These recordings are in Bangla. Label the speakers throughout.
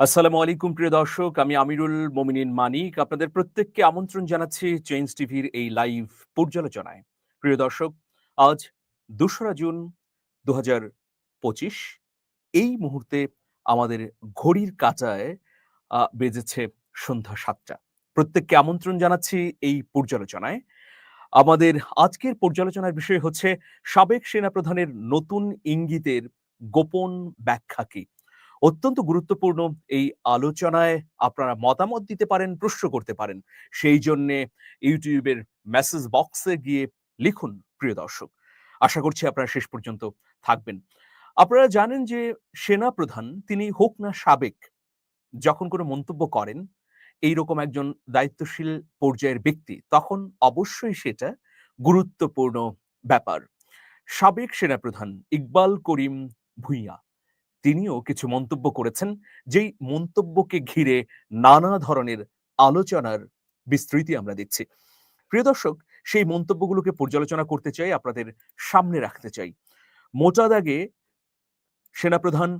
Speaker 1: আসসালামু আলাইকুম, প্রিয় দর্শক। আমি আমিরুল মোমিনিন মানিক। আপনাদের প্রত্যেককে আমন্ত্রণ জানাচ্ছি চেঞ্জ টিভির এই লাইভ পর্যালোচনায়। প্রিয় দর্শক, আজ দোসরা জুন দু পঁচিশ। এই মুহূর্তে আমাদের ঘড়ির কাঁচায় বেজেছে সন্ধ্যা সাতটা। প্রত্যেককে আমন্ত্রণ জানাচ্ছি এই পর্যালোচনায়। আমাদের আজকের পর্যালোচনার বিষয় হচ্ছে, সাবেক সেনাপ্রধানের নতুন ইঙ্গিতের গোপন ব্যাখ্যা কি? অত্যন্ত গুরুত্বপূর্ণ এই আলোচনায় আপনারা মতামত দিতে পারেন, প্রশ্ন করতে পারেন। সেই জন্যে ইউটিউবের মেসেজ বক্সে গিয়ে লিখুন, প্রিয় দর্শক। আশা করছি আপনারা শেষ পর্যন্ত থাকবেন। আপনারা জানেন যে সেনা প্রধান তিনি হোক না সাবেক, যখন কোনো মন্তব্য করেন এই রকম একজন দায়িত্বশীল পর্যায়ের ব্যক্তি, তখন অবশ্যই সেটা গুরুত্বপূর্ণ ব্যাপার। সাবেক সেনাপ্রধান ইকবাল করিম ভুইয়া তিনিও কিছু মন্তব্য করেছেন, যেই মন্তব্যকে ঘিরে নানা ধরনের আলোচনার বিস্তৃতি আমরা দেখছি। প্রিয় দর্শক, সেই মন্তব্যগুলোকে পর্যালোচনা করতে চাই, আপনাদের সামনে রাখতে চাই। মোটা দাগে সেনাপ্রধান,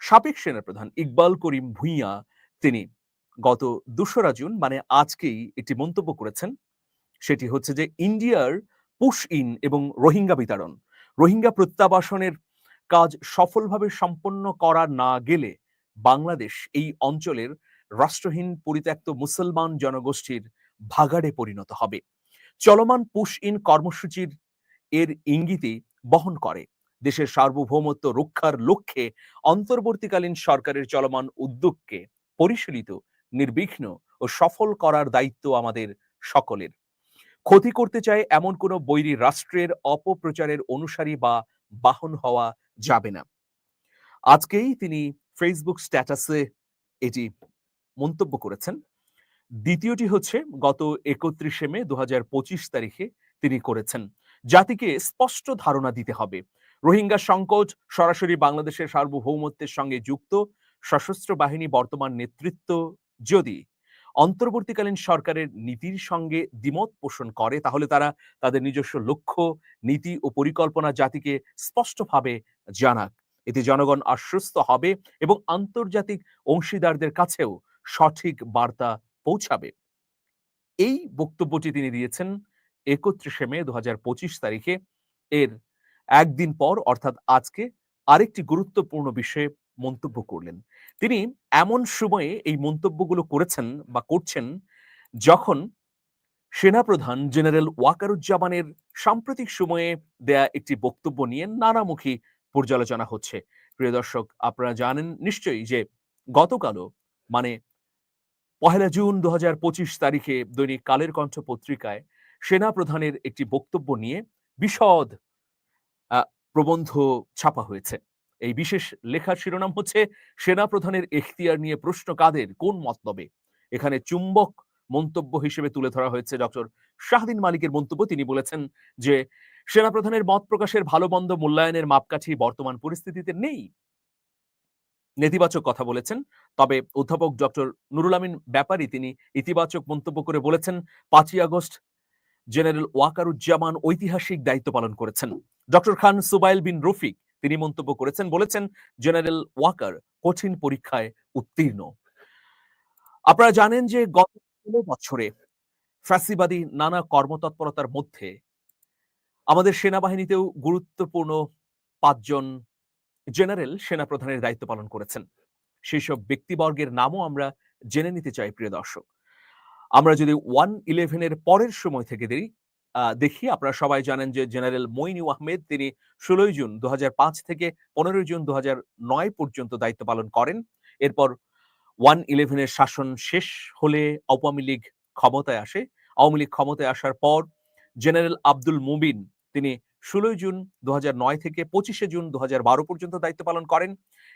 Speaker 1: সাবেক সেনাপ্রধান ইকবাল করিম ভুইয়া, তিনি গত দোসরা জুন মানে আজকেই একটি মন্তব্য করেছেন। সেটি হচ্ছে যে, ইন্ডিয়ার পুশ ইন এবং রোহিঙ্গা বিতরণ রোহিঙ্গা প্রত্যাবাসনের কাজ সফলভাবে সম্পন্ন করা না গেলে বাংলাদেশ এই অঞ্চলের রাষ্ট্রহীন পরিত্যক্ত মুসলমান জনগোষ্ঠীর ভাগাড়ে পরিণত হবে। চলমান পুশ ইন কর্মসূচির এর ইঙ্গিতই বহন করে। দেশের সার্বভৌমত্ব রক্ষার লক্ষ্যে অন্তর্বর্তীকালীন সরকারের চলমান উদ্যোগকে পরিশীলিত, নির্বিঘ্ন ও সফল করার দায়িত্ব আমাদের সকলের। ক্ষতি করতে চায় এমন কোনো বৈরী রাষ্ট্রের অপপ্রচারের অনুসারী বা বাহন হওয়া যাবে না। আজকেই তিনি ফেসবুক স্ট্যাটাসে এটি মন্তব্য করেছেন। দ্বিতীয়টি হচ্ছে, গত একত্রিশে মে দু হাজার পঁচিশ তারিখে তিনি করেছেন। জাতিকে স্পষ্ট ধারণা দিতে হবে। রোহিঙ্গা সংকট সরাসরি বাংলাদেশের সার্বভৌমত্বের সঙ্গে যুক্ত। সশস্ত্র বাহিনী বর্তমান নেতৃত্ব যদি অন্তর্বর্তীকালীন সরকারের নীতির সঙ্গে দ্বিমত পোষণ করে, তাহলে তারা তাদের নিজস্ব লক্ষ্য, নীতি ও পরিকল্পনা জাতিকে স্পষ্টভাবে জানাক। এতে জনগণ আশ্বস্ত হবে এবং আন্তর্জাতিক অংশীদারদের কাছেও সঠিক বার্তা পৌঁছাবে। এই বক্তব্যটি তিনি দিয়েছেন একত্রিশে মে দু হাজার পঁচিশ তারিখে। এর একদিন পর, অর্থাৎ আজকে, আরেকটি গুরুত্বপূর্ণ বিষয়ে মন্তব্য করলেন। তিনি এমন সময়ে এই মন্তব্যগুলো করেছেন বা করছেন যখন সেনাপ্রধান জেনারেল ওয়াকারুজ্জামানের সাম্প্রতিক সময়ে দেয়া একটি বক্তব্য নিয়ে নানামুখী পর্যালোচনা হচ্ছে। প্রিয় দর্শক, আপনারা জানেন নিশ্চয়ই যে গতকালও মানে পহেলা জুন দু হাজার পঁচিশ তারিখে দৈনিক কালের কণ্ঠ পত্রিকায় সেনাপ্রধানের একটি বক্তব্য নিয়ে বিশদ প্রবন্ধ ছাপা হয়েছে। এই বিশেষ লেখার শিরোনাম হচ্ছে, সেনাপ্রধানের এখতিয়ার নিয়ে প্রশ্ন কাদের? কোন মতলবে? এখানে চুম্বক মন্তব্য হিসেবে তুলে ধরা হয়েছে ডক্টর শাহদিন মালিকের মন্তব্য। তিনি বলেছেন যে, সেনাপ্রধানের মত প্রকাশের ভালো মন্দ মূল্যায়নের মাপকাঠি বর্তমান পরিস্থিতিতে নেই। নেতিবাচক কথা বলেছেন। তবে অধ্যাপক ডক্টর নুরুল আমিন ব্যাপারী তিনি ইতিবাচক মন্তব্য করে বলেছেন, পাঁচই আগস্ট জেনারেল ওয়াকারুজ্জামান ঐতিহাসিক দায়িত্ব পালন করেছেন। ডক্টর খান সুবাইল বিন রফিক তিনি মন্তব্য করেছেন, বলেছেন, জেনারেল ওয়াকার কঠিন পরীক্ষায় উত্তীর্ণ। আপনারা জানেন যে গত ষোলো বছরে ফ্যাসিবাদী নানা কর্মতৎপরতার মধ্যে আমাদের সেনাবাহিনীতেও গুরুত্বপূর্ণ পাঁচজন জেনারেল সেনা প্রধানের দায়িত্ব পালন করেছেন। সেই সব ব্যক্তিবর্গের নামও আমরা জেনে নিতে চাই, প্রিয় দর্শক। আমরা যদি ওয়ান ইলেভেনের পরের সময় থেকে দেরি দেখি আপনারা সবাই জানেন যে জেনারেল মইনু আহমেদ তিনি ষোলোই জুন দু হাজার পাঁচ থেকে পনেরোই জুন দু পর্যন্ত দায়িত্ব পালন করেন। এরপর ওয়ান ইলেভেনের শাসন শেষ হলে আওয়ামী লীগ ক্ষমতায় আসে। আওয়ামী লীগ ক্ষমতায় আসার পর জেনারেল আব্দুল মুবিন তিনি ষোলোই জুন দু থেকে পঁচিশে জুন দু হাজার বারো পর্যন্ত দায়িত্ব পালন করেন।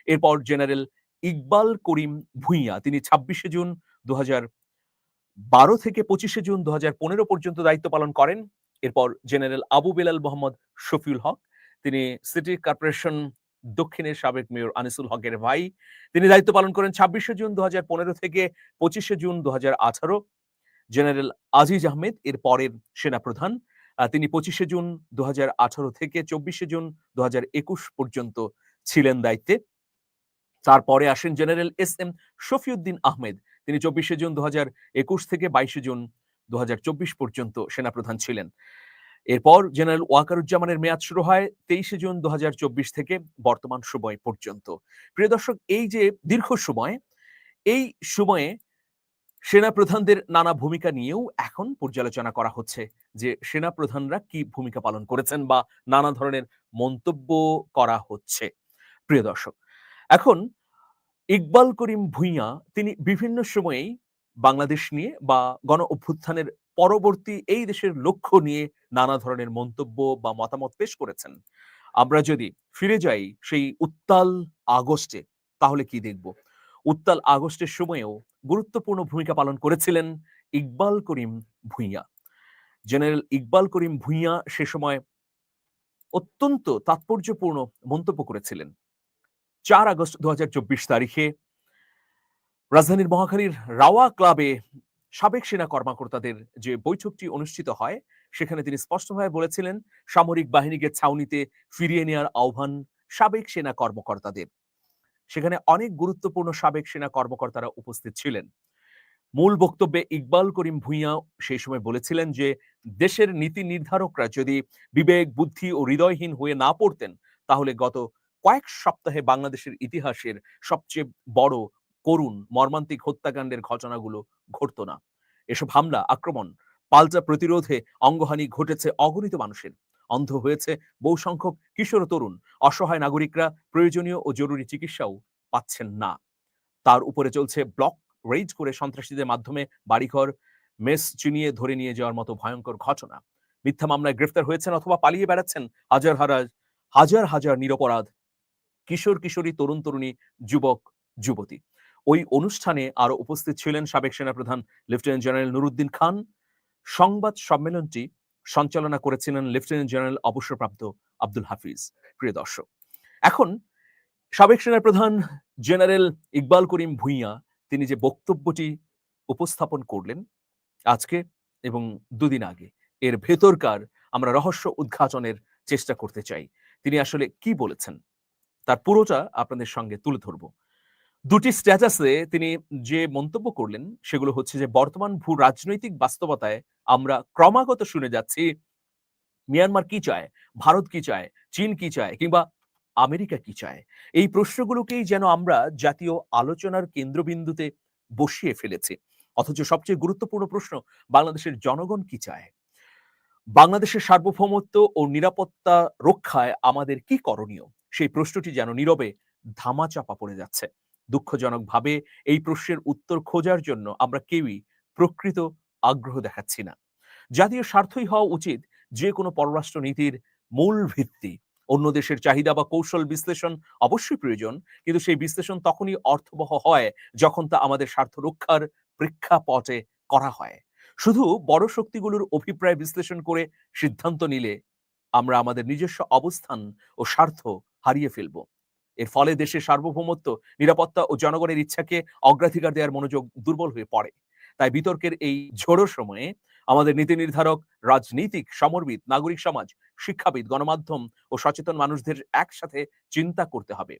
Speaker 1: এরপর জেনারেল ইকবাল করিম ভুইয়া তিনি ছাব্বিশে জুন দু হাজার বারো থেকে পঁচিশে জুন দু হাজার পনেরো পর্যন্ত দায়িত্ব পালন করেন। এরপর জেনারেল আবু বেলাল মোহাম্মদ শফিউল হক, তিনি সিটি কর্পোরেশন দক্ষিণের সাবেক মেয়র আনিসুল হকের ভাই। তিনি দায়িত্ব পালন করেন ছাব্বিশে জুন দু হাজার পনেরো থেকে পঁচিশে জুন দু হাজার আঠারো। জেনারেল আজিজ আহমেদ, এর পরের সেনাপ্রধান তিনি পঁচিশে জুন দু হাজার আঠারো থেকে চব্বিশে জুন দু হাজার একুশ পর্যন্ত ছিলেন দায়িত্বে। তারপরে আসেন general S M Shafiuddin Ahmed তিনি চব্বিশে জুন দু একুশ থেকে বাইশে জুন দুহাজার চব্বিশ পর্যন্ত সেনাপ্রধান ছিলেন। এরপর জেনারেল ওয়াকারুজ্জামানের মেয়াদ শুরু হয় তেইশে জুন দুহাজার চব্বিশ থেকে বর্তমান সময় পর্যন্ত। প্রিয় দর্শক, এই যে দীর্ঘ সময়, এই সময়ে সেনা প্রধানদের নানা ভূমিকা নিয়েও এখন পর্যালোচনা করা হচ্ছে যে সেনা প্রধানরা কি ভূমিকা পালন করেছেন বা নানা ধরনের মন্তব্য করা হচ্ছে। প্রিয় দর্শক, এখন ইকবাল করিম ভুইয়া, তিনি বিভিন্ন সময়েই বাংলাদেশ নিয়ে বা গণ অভ্যুত্থানের পরবর্তী এই দেশের লক্ষ্য নিয়ে নানা ধরনের মন্তব্য বা মতামত পেশ করেছেন। আমরা যদি ফিরে যাই সেই উত্তাল আগস্টে, তাহলে কি দেখব? উত্তাল আগস্টের সময়েও গুরুত্বপূর্ণ ভূমিকা পালন করেছিলেন ইকবাল করিম ভুইয়া। জেনারেল ইকবাল করিম ভুইয়া সে সময় অত্যন্ত তাৎপর্যপূর্ণ মন্তব্য করেছিলেন। চার আগস্ট দু হাজার চব্বিশ তারিখে রাজধানীর মহাখালীর রাওয়া ক্লাবে সাবেক সেনা কর্মকর্তাদের যে বৈঠকটি অনুষ্ঠিত হয়, সেখানে তিনি স্পষ্টভাবে বলেছিলেন, সামরিক বাহিনীকে ছাউনিতে ফিরিয়ে নেওয়ার আহ্বান সাবেক সেনা কর্মকর্তাদের। সেখানে অনেক গুরুত্বপূর্ণ সাবেক সেনা কর্মকর্তারা উপস্থিত ছিলেন। মূল বক্তব্যে ইকবাল করিম ভুইয়া সেই সময় বলেছিলেন যে, দেশের নীতি নির্ধারকরা যদি বিবেক, বুদ্ধি ও হৃদয়হীন হয়ে না পড়তেন, তাহলে গত কয়েক সপ্তাহে বাংলাদেশের ইতিহাসের সবচেয়ে বড় করুণ মর্মান্তিক হত্যাকাণ্ডের ঘটনাগুলো ঘটত না। এসব হামলা, আক্রমণ, পাল্টা প্রতিরোধে অঙ্গহানি ঘটেছে অগণিত মানুষের। অন্ধ হয়েছে বহু সংখ্যক কিশোর তরুণ। অসহায় নাগরিকরা প্রয়োজনীয় ও জরুরি চিকিৎসাও পাচ্ছেন না। তার উপরে চলছে ব্লক রেজ করে সন্ত্রাসীদের মাধ্যমে বাড়িঘর, মেস চিনিয়ে ধরে নিয়ে যাওয়ার মতো ভয়ঙ্কর ঘটনা। মিথ্যা মামলায় গ্রেফতার হয়েছেন অথবা পালিয়ে বেড়াচ্ছেন হাজার হাজার হাজার হাজার নিরপরাধ কিশোর কিশোরী, তরুণ তরুণী, যুবক, যুবতী। ওই অনুষ্ঠানে আরও উপস্থিত ছিলেন সাবেক সেনাপ্রধান লেফটেন্যান্ট জেনারেল নুরুদ্দিন খান। সংবাদ সম্মেলনটি সঞ্চালনা করেছিলেন লেফটেন্যান্ট জেনারেল অবসরপ্রাপ্ত আব্দুল হাফিজ। প্রিয় দর্শক, এখন সাবেক সেনাপ্রধান জেনারেল ইকবাল করিম ভুইয়া তিনি যে বক্তব্যটি উপস্থাপন করলেন আজকে এবং দুদিন আগে, এর ভেতরকার আমরা রহস্য উদ্ঘাটনের চেষ্টা করতে চাই। তিনি আসলে কি বলেছেন? তার পুরোটা আপনাদের সঙ্গে তুলে ধরব। দুটি স্ট্যাটাসে তিনি যে মন্তব্য করলেন, সেগুলো হচ্ছে যে, বর্তমান ভূ রাজনৈতিক বাস্তবতায় আমরা ক্রমাগত শুনে যাচ্ছি, মিয়ানমার কি চায়, ভারত কি চায়, চীন কি চায়, কিংবা আমেরিকা কি চায়? এই প্রশ্নগুলোকেই যেন আমরা জাতীয় আলোচনার কেন্দ্রবিন্দুতে বসিয়ে ফেলেছি। অথচ সবচেয়ে গুরুত্বপূর্ণ প্রশ্ন, বাংলাদেশের জনগণ কি চায়? বাংলাদেশের সার্বভৌমত্ব ও নিরাপত্তা রক্ষায় আমাদের কি করণীয়? সেই প্রশ্নটি যেন নীরবে ধামাচাপা পড়ে যাচ্ছে। দুঃখজনকভাবে এই প্রশ্নের উত্তর খোঁজার জন্য আমরা কেউই প্রকৃত আগ্রহ দেখাচ্ছি না। জাতীয় স্বার্থই হওয়া উচিত যে কোনো পররাষ্ট্র নীতির মূল ভিত্তি। অন্য দেশের চাহিদা বা কৌশল বিশ্লেষণ অবশ্যই প্রয়োজন, কিন্তু সেই বিশ্লেষণ তখনই অর্থবহ হয় যখন তা আমাদের স্বার্থ রক্ষার প্রেক্ষাপটে করা হয়। শুধু বড় শক্তিগুলোর অভিপ্রায় বিশ্লেষণ করে সিদ্ধান্ত নিলে আমরা আমাদের নিজস্ব অবস্থান ও স্বার্থ হারিয়ে ফেলব। এর ফলে দেশের সার্বভৌমত্ব, নিরাপত্তা ও জনগণের ইচ্ছাকে অগ্রাধিকার দেওয়ার মনোযোগ দুর্বল হয়ে পড়ে। তাই বিতর্কের এই ঝোড়ো সময়ে আমাদের নীতি নির্ধারক, রাজনীতিক, সমরবিদ, নাগরিক সমাজ, শিক্ষাবিদ, গণমাধ্যম ও সচেতন মানুষদের একসাথে চিন্তা করতে হবে।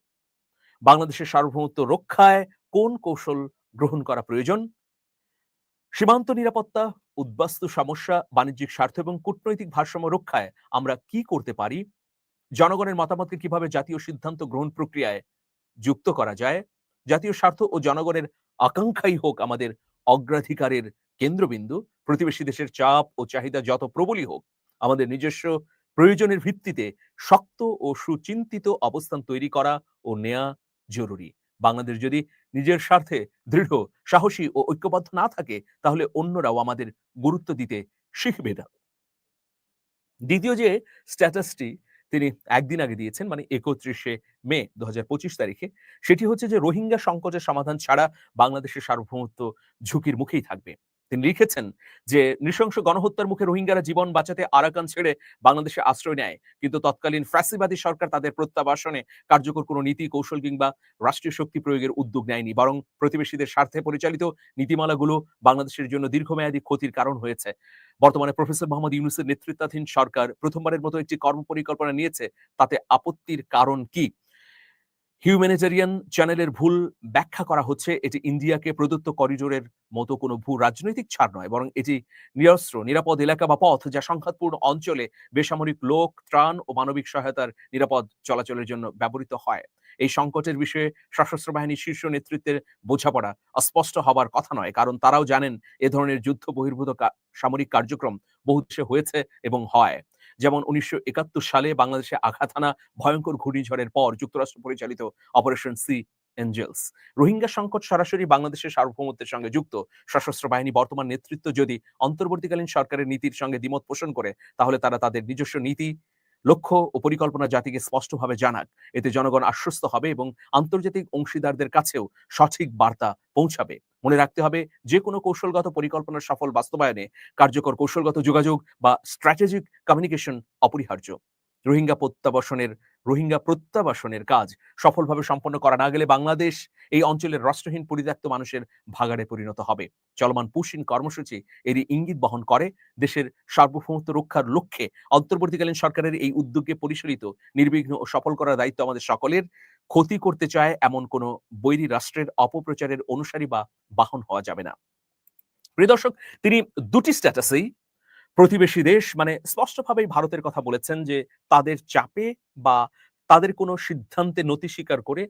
Speaker 1: বাংলাদেশের সার্বভৌমত্ব রক্ষায় কোন কৌশল গ্রহণ করা প্রয়োজন? সীমান্ত নিরাপত্তা, উদ্বাস্তু সমস্যা, বাণিজ্যিক স্বার্থ এবং কূটনৈতিক ভারসাম্য রক্ষায় আমরা কি করতে পারি? জনগণের মতামতকে কীভাবে জাতীয় সিদ্ধান্ত গ্রহণ প্রক্রিয়ায় যুক্ত করা যায়, জাতীয় স্বার্থ ও জনগণের আকাঙ্ক্ষাই হোক আমাদের অগ্রাধিকারের কেন্দ্রবিন্দু। প্রতিবেশী দেশের চাপ ও চাহিদা যত প্রবলই হোক, আমাদের নিজস্ব প্রয়োজনের ভিত্তিতে শক্ত ও সুচিন্তিত অবস্থান তৈরি করা ও নেয়া জরুরি। বাংলাদেশ যদি নিজের স্বার্থে দৃঢ়, সাহসী ও ঐক্যবদ্ধ না থাকে, তাহলে অন্যরাও আমাদের গুরুত্ব দিতে শিখবে না। দ্বিতীয় যে স্ট্যাটাসটি তিনি একদিন আগে দিয়েছেন মানে একত্রিশে মে দু হাজার পঁচিশ তারিখে, সেটি হচ্ছে যে রোহিঙ্গা সংকটের সমাধান ছাড়া বাংলাদেশের সার্বভৌমত্ব ঝুঁকির মুখেই থাকবে। তিনি লিখেছেন যে, নৃশংস গণহত্যার মুখে রোহিঙ্গারা জীবন বাঁচাতে আরাকান ছেড়ে বাংলাদেশে আশ্রয় নেয়। কিন্তু তৎকালীন ফ্যাসিবাদী সরকার তাদের প্রত্যাবাসনে কার্যকর কোনো নীতি, কৌশল কিংবা রাষ্ট্রীয় শক্তি প্রয়োগের উদ্যোগ নেয়নি। বরং প্রতিবেশীদের স্বার্থে পরিচালিত নীতিমালাগুলো বাংলাদেশের জন্য দীর্ঘমেয়াদী ক্ষতির কারণ হয়েছে। বর্তমানে প্রফেসর মোহাম্মদ ইউনুসের নেতৃত্বাধীন সরকার প্রথমবারের মতো একটি কর্মপরিকল্পনা নিয়েছে। তাতে আপত্তির কারণ কি? হিউম্যানিটেরিয়ান চ্যানেলের ভুল ব্যাখ্যা করা হচ্ছে। এটি ইন্ডিয়াকে প্রদত্ত করিডোরের মতো কোনো ভূ রাজনৈতিক ছাড় নয়, বরং এটি নিরস্ত্র, নিরাপদ এলাকা বা পথ যা সংঘাতপূর্ণ অঞ্চলে বেসামরিক লোক, ত্রাণ ও মানবিক সহায়তার নিরাপদ চলাচলের জন্য ব্যবহৃত হয়। এই সংকটের বিষয়ে সশস্ত্র বাহিনীর শীর্ষ নেতৃত্বের বোঝাপড়া অস্পষ্ট হবার কথা নয়, কারণ তারাও জানেন এ ধরনের যুদ্ধ বহির্ভূত সামরিক কার্যক্রম বহু দেশে হয়েছে এবং হয়। যেমন উনিশশো একাত্তর সালে বাংলাদেশে আঘাত আনা ভয়ঙ্কর ঘূর্ণিঝড়ের পর যুক্তরাষ্ট্র পরিচালিত অপারেশন সি এঞ্জেলস। রোহিঙ্গা সংকট সরাসরি বাংলাদেশের সার্বভৌমত্বের সঙ্গে যুক্ত। সশস্ত্র বাহিনী বর্তমান নেতৃত্ব যদি অন্তর্বর্তীকালীন সরকারের নীতির সঙ্গে দ্বিমত পোষণ করে, তাহলে তারা তাদের নিজস্ব নীতি লক্ষ্য ও পরিকল্পনা জাতিকে স্পষ্টভাবে জানাক। এতে জনগণ আশ্বস্ত হবে এবং আন্তর্জাতিক অংশীদারদের কাছেও সঠিক বার্তা পৌঁছাবে। মনে রাখতে হবে যে কোনো কৌশলগত পরিকল্পনার সফল বাস্তবায়নে কার্যকর কৌশলগত যোগাযোগ বা স্ট্র্যাটেজিক কমিউনিকেশন অপরিহার্য। রোহিঙ্গা প্রত্যাবাসনের রোহিঙ্গা প্রত্যাবাসনের কাজ সফলভাবে সম্পন্ন করা না গেলে বাংলাদেশ এই অঞ্চলের রাষ্ট্রহীন পরিত্যক্ত মানুষের ভাগাড়ে পরিণত হবে। চলমান পুশিন কর্মসূচি এরই ইঙ্গিত বহন করে দেশের সার্বভৌমত্ব রক্ষার লক্ষ্যে অন্তর্বর্তীকালীন সরকারের এই উদ্যোগকে পরিচালিত নির্বিঘ্ন ও সফল করার দায়িত্ব আমাদের সকলের। ক্ষতি করতে চায় এমন কোনো বৈরী রাষ্ট্রের অপপ্রচারের অনুসারী বা বাহন হওয়া যাবে না। প্রিয় দর্শক, তিনি দুটি স্ট্যাটাসেই প্রতিবেশী দেশ মানে স্পষ্টভাবেই ভারতের কথা বলেছেন যে তাদের চাপে বা তাদের কোনো সিদ্ধান্তে নতি স্বীকার করে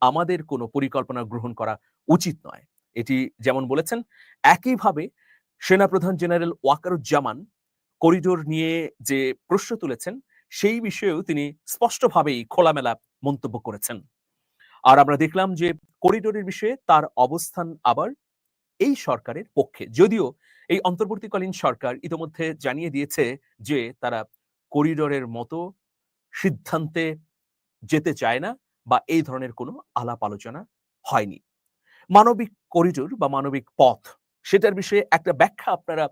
Speaker 1: আমাদের কোনো পরিকল্পনা গ্রহণ করা উচিত নয়। এটি যেমন বলেছেন, একইভাবে সেনাপ্রধান জেনারেল ওয়াকারুজ্জামান করিডোর নিয়ে যে প্রশ্ন তুলেছেন, সেই বিষয়েও তিনি স্পষ্টভাবেই খোলামেলা মন্তব্য করেছেন। আর আমরা দেখলাম যে করিডোরের বিষয়ে তার অবস্থান আবার এই সরকারের পক্ষে, যদিও এই অন্তর্বর্তীকালীন সরকার ইতোমধ্যে জানিয়ে দিয়েছে যে তারা করিডোরের মতো সিদ্ধান্তে যেতে চায় না বা এই ধরনের কোনো আলাপ আলোচনা হয়নি। মানবিক করিডোর বা মানবিক পথ, সেটার বিষয়ে একটা ব্যাখ্যা আপনারা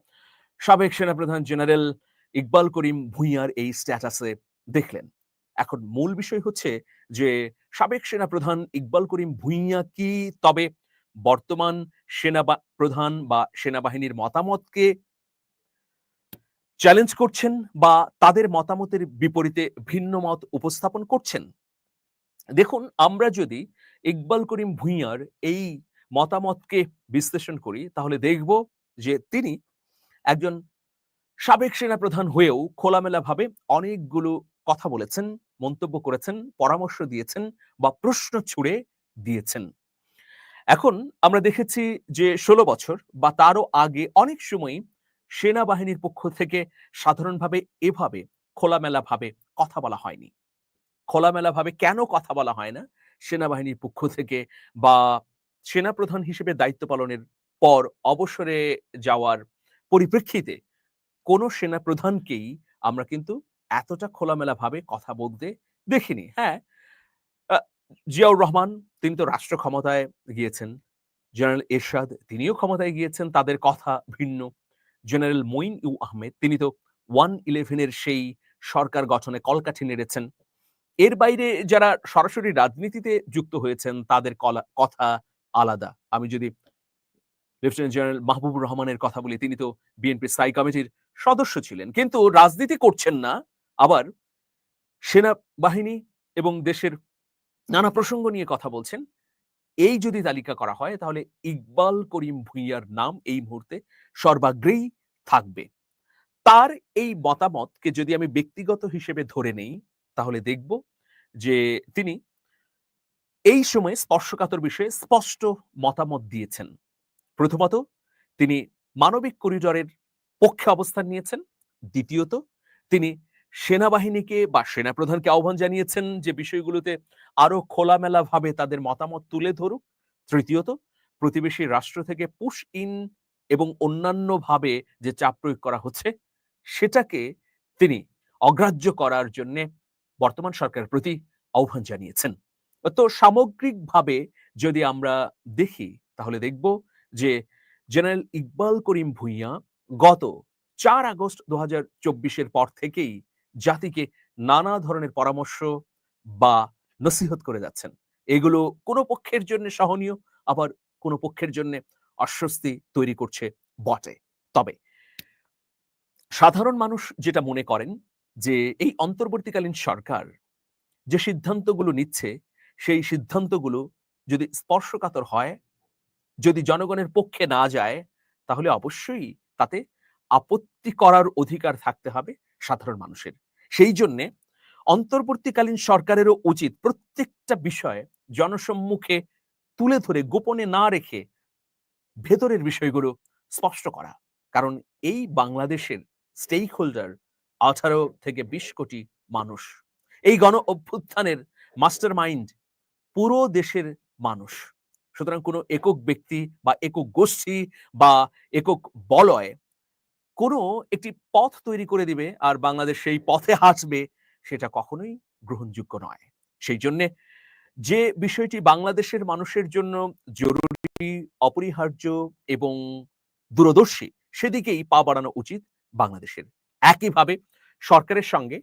Speaker 1: সাবেক সেনাপ্রধান জেনারেল ইকবাল করিম ভুঁইয়ার এই স্ট্যাটাসে দেখলেন। এখন মূল বিষয় হচ্ছে যে সাবেক সেনাপ্রধান ইকবাল করিম ভুঁইয়া কি তবে বর্তমান সেনা প্রধান বা সেনাবাহিনীর মতামতকে চ্যালেঞ্জ করছেন বা তাদের মতামতের বিপরীতে ভিন্ন মত উপস্থাপন করছেন? দেখুন, আমরা যদি ইকবাল করিম ভুঁইয়ার এই মতামতকে বিশ্লেষণ করি, তাহলে দেখব যে তিনি একজন সাবেক সেনাপ্রধান হয়েও খোলামেলাভাবে অনেকগুলো কথা বলেছেন, মন্তব্য করেছেন, পরামর্শ দিয়েছেন বা প্রশ্ন ছুড়ে দিয়েছেন। এখন আমরা দেখেছি যে ষোলো বছর বা তারও আগে অনেক সময় সেনাবাহিনীর পক্ষ থেকে সাধারণভাবে এভাবে খোলামেলাভাবে কথা বলা হয়নি। খোলামেলাভাবে কেন কথা বলা হয় না? সেনাবাহিনীর পক্ষ থেকে বা সেনাপ্রধান হিসেবে দায়িত্ব পালনের পর অবসরে যাওয়ার পরিপ্রেক্ষিতে কোন সেনাপ্রধানকেই আমরা কিন্তু এতটা খোলামেলাভাবে কথা বলতে দেখিনি। হ্যাঁ জিয়াউর রহমান, তিনি তো রাষ্ট্র ক্ষমতায় গিয়েছেন। জেনারেল এরশাদ, তিনিও ক্ষমতায় গিয়েছেন। তাদের কথা ভিন্ন। জেনারেল মঈন ইউ আহমেদ, তিনি তো ওয়ান ইলেভেনের সেই সরকার গঠনে কলকাঠি নেড়েছেন। এর বাইরে যারা সরাসরি রাজনীতিতে যুক্ত হয়েছেন, তাদের কথা আলাদা। আমি যদি লেফটেন্যান্ট জেনারেল মাহবুবুর রহমানের কথা বলি, তিনি তো বিএনপি স্থায়ী কমিটির সদস্য ছিলেন। কিন্তু রাজনীতি করছেন না, আবার সেনাবাহিনী এবং দেশের নানা প্রসঙ্গ নিয়ে কথা বলছেন। এই যদি তালিকা করা হয়, তাহলে ইকবাল করিম ভুঁইয়ার নাম এই মুহূর্তে সর্বাগ্রেই থাকবে। তার এই মতামতকে যদি আমি ব্যক্তিগত হিসেবে ধরে নেই, তাহলে দেখব যে তিনি এই সময়ে স্পর্শকাতর বিষয়ে স্পষ্ট মতামত দিয়েছেন। প্রথমত, তিনি মানবিক করিডরের পক্ষে অবস্থান নিয়েছেন। দ্বিতীয়ত, তিনি সেনাবাহিনীকে বা সেনাপ্রধানকে আহ্বান জানিয়েছেন যে বিষয়গুলোতে আরও খোলামেলা ভাবে তাদের মতামত তুলে ধরুক। তৃতীয়ত, প্রতিবেশী রাষ্ট্র থেকে পুশ ইন এবং অন্যান্য ভাবে যে চাপ প্রয়োগ করা হচ্ছে, সেটাকে তিনি অগ্রাহ্য করার জন্য বর্তমান সরকারের প্রতি আহ্বান জানিয়েছেন। তো সামগ্রিকভাবে যদি আমরা দেখি, তাহলে দেখব যে জেনারেল ইকবাল করিম ভুঁইয়া গত চার আগস্ট দু হাজার পর থেকেই জাতিকে নানা ধরনের পরামর্শ বা নসিহত করে যাচ্ছেন। এগুলো কোনো পক্ষের জন্য সহনীয়, আবার কোনো পক্ষের জন্য অস্বস্তি তৈরি করছে বটে। তবে সাধারণ মানুষ যেটা মনে করেন যে, এই অন্তর্বর্তীকালীন সরকার যে সিদ্ধান্তগুলো নিচ্ছে, সেই সিদ্ধান্তগুলো যদি স্পর্শকাতর হয়, যদি জনগণের পক্ষে না যায়, তাহলে অবশ্যই তাতে আপত্তি করার অধিকার থাকতে হবে সাধারণ মানুষের। সেই জন্যে অন্তর্বর্তীকালীন সরকারেরও উচিত প্রত্যেকটা বিষয়ে জনসম্মুখে তুলে ধরে, গোপনে না রেখে ভেতরের বিষয়গুলো স্পষ্ট করা। কারণ এই বাংলাদেশের স্টেক হোল্ডার আঠারো থেকে বিশ কোটি মানুষ। এই গণ অভ্যুত্থানের মাস্টার মাইন্ড পুরো দেশের মানুষ। সুতরাং কোনো একক ব্যক্তি বা একক গোষ্ঠী বা একক বলয় কোনো একটি পথ তৈরি করে দিবে আর বাংলাদেশ সেই পথে হাঁটবে, সেটা কখনোই গ্রহণযোগ্য নয়। সেই জন্যে যে বিষয়টি বাংলাদেশের মানুষের জন্য জরুরি, অপরিহার্য এবং দূরদর্শী, সেদিকেই পা বাড়ানো উচিত বাংলাদেশের। একইভাবে সরকারের সঙ্গে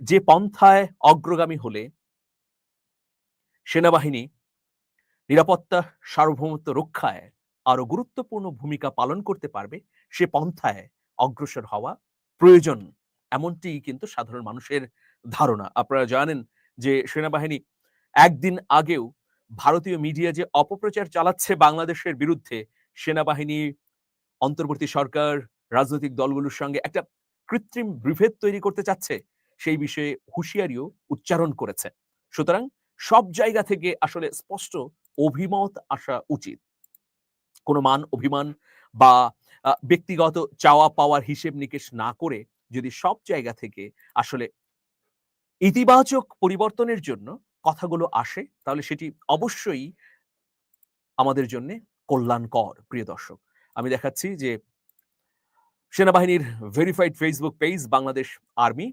Speaker 1: যে পন্থায় অগ্রগামী হলে সেনাবাহিনী নিরাপত্তা সার্বভৌমত্ব রক্ষায় আরও গুরুত্বপূর্ণ ভূমিকা পালন করতে পারবে, সে পন্থায় অগ্রসর হওয়া প্রয়োজন। এমনটি কিন্তু সাধারণ মানুষের ধারণা। আপনারা জানেন যে সেনাবাহিনী একদিন আগেও ভারতীয় মিডিয়া যে অপপ্রচার চালাচ্ছে বাংলাদেশের বিরুদ্ধে, সেনাবাহিনী, অন্তর্বর্তী সরকার, রাজনৈতিক দলগুলোর সঙ্গে একটা কৃত্রিম বিভেদ তৈরি করতে চাচ্ছে, সেই বিষয়ে হুঁশিয়ারিও উচ্চারণ করেছে। সুতরাং সব জায়গা থেকে আসলে স্পষ্ট অভিমত আসা উচিত। কোনো মান, অভিমান বা ব্যক্তিগত চাওয়া পাওয়ার হিসেব নিকেশ না করে যদি সব জায়গা থেকে আসলে ইতিবাচক পরিবর্তনের জন্য কথাগুলো আসে, তাহলে সেটি অবশ্যই আমাদের জন্য কল্যাণকর, প্রিয় দর্শক। আমি দেখাচ্ছি যে সেনাবাহিনীর verified Facebook page Bangladesh army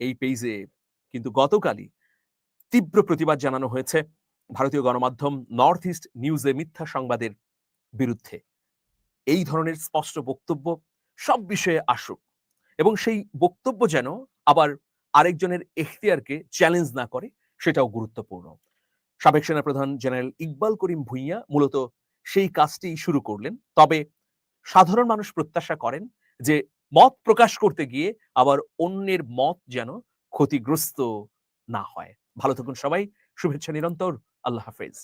Speaker 1: এই পেজে কিন্তু গতকালই তীব্র প্রতিবাদ জানানো হয়েছে। ভারতীয় গণমাধ্যম নর্থ ইস্ট নিউজে মিথ্যা সংবাদের বিরুদ্ধে। এই ধরনের স্পষ্ট বক্তব্য সব বিষয়ে আসুক এবং সেই বক্তব্য যেন আবার আরেকজনের এখতিয়ারকে চ্যালেঞ্জ না করে, সেটাও গুরুত্বপূর্ণ। সাবেক সেনাপ্রধান জেনারেল ইকবাল করিম ভুইয়া মূলত সেই কাজটি শুরু করলেন। তবে সাধারণ মানুষ প্রত্যাশা করেন যে মত প্রকাশ করতে গিয়ে আবার অন্যের মত যেন ক্ষতিগ্রস্ত না হয়। ভালো থাকুন সবাই, শুভেচ্ছা নিরন্তর, আল্লাহ হাফেজ।